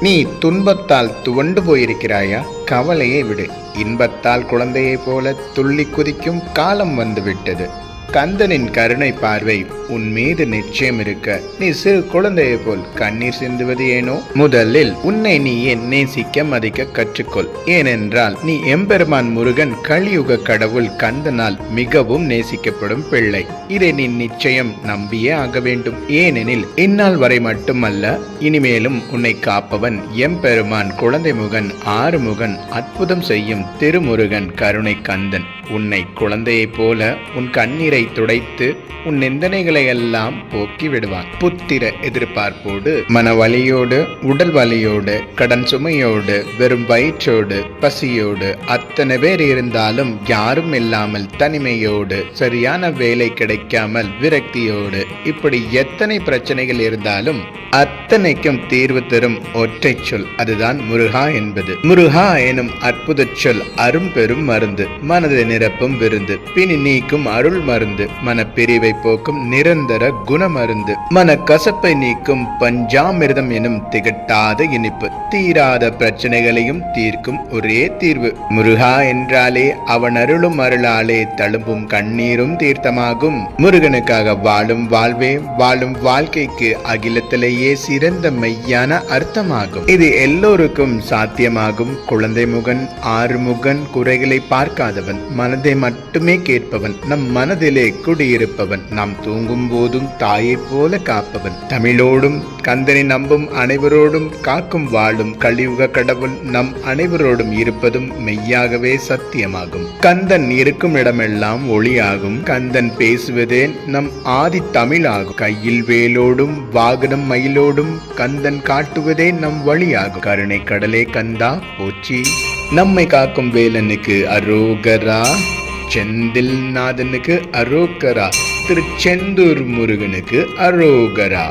நீ துன்பத்தால் துவண்டு போயிருக்கிறாயா? கவலையை விடு. இன்பத்தால் குழந்தையைப் போல துள்ளி குதிக்கும் காலம் வந்துவிட்டது. கந்தனின் கருணை பார்வை உன் மீது நிச்சயம் இருக்க. நீ சிறு குழந்தையை போல் கண்ணீர் சிந்துவது ஏனோ? முதலில் உன்னை நீ ஏன் நேசிக்க மதிக்க கற்றுக்கொள். ஏனென்றால் நீ எம்பெருமான் முருகன் கலியுக கடவுள் கந்தனால் மிகவும் நேசிக்கப்படும் பிள்ளை. இதை நீ நிச்சயம் நம்பியே ஆக வேண்டும். ஏனெனில் இந்நாள் வரை மட்டுமல்ல இனிமேலும் உன்னை காப்பவன் எம்பெருமான் குழந்தை முகன் ஆறுமுகன் அற்புதம் செய்யும் திருமுருகன் கருணை கந்தன் உன்னை குழந்தையைப் போல உன் கண்ணீரை துடைத்து உன் நிந்தனைகளை எல்லாம் போக்கி விடுவான் புத்திர எதிர்பார்ப்போடு மனவலியோடு உடல் வலியோடு கடன் சுமையோடு வெறும் வயிற்றோடு பசியோடு அத்தனை பேர் இருந்தாலும் யாரும் இல்லாமல் தனிமையோடு சரியான வேலை கிடைக்காமல் விரக்தியோடு இப்படி எத்தனை பிரச்சனைகள் இருந்தாலும் அத்தனைக்கும் தீர்வு தரும் ஒற்றை சொல் அதுதான் முருகா என்பது. முருகா எனும் அற்புத சொல் அரும் பெரும் மருந்து. மனதை நிரப்பும் விருந்து பிணி நீக்கும் அருள் மருந்து. மனப்பிரிவை போக்கும் நிரந்தர குணமருந்து. மன கசப்பை நீக்கும் பஞ்சாமிர்தம் எனும் திகட்டாத இனிப்பு. தீராத பிரச்சனைகளையும் தீர்க்கும் ஒரே தீர்வு. முருகா என்றாலே அவன் அருளும் அருளாலே தழும்பும் கண்ணீரும் தீர்த்தமாகும். முருகனுக்காக வாழும் வாழ்வே வாழும் வாழ்க்கைக்கு அகிலத்திலேயே சிறந்த மெய்யான அர்த்தமாகும். இது எல்லோருக்கும் சாத்தியமாகும். குழந்தை முகன் ஆறுமுகன் குறைகளை பார்க்காதவன் மனதை மட்டுமே கேட்பவன் நம் மனதிலே குடியிருப்பவன் நாம் தூங்கும் போதும் தாயைப் போல காப்பவன். தமிழோடும் கந்தனை நம்பும் அனைவரோடும் காக்கும் வாழும் கலியுக கடவுள் நம் அனைவரோடும் இருப்பதும் மெய்யாகவே சத்தியமாகும். கந்தன் இருக்கும் இடமெல்லாம் ஒளியாகும். கந்தன் பேசுவதே நம் ஆதி தமிழாகும். கையில் வேலோடும் வாகனம் மயிலோடும் கந்தன் காட்டுவதே நம் வழியாகும். கருணை கடலே கந்தா போச்சி நம்மை காக்கும் வேலனுக்கு அரோகரா. செந்தில் நாதனுக்கு அரோகரா. திருச்செந்தூர் முருகனுக்கு அரோகரா.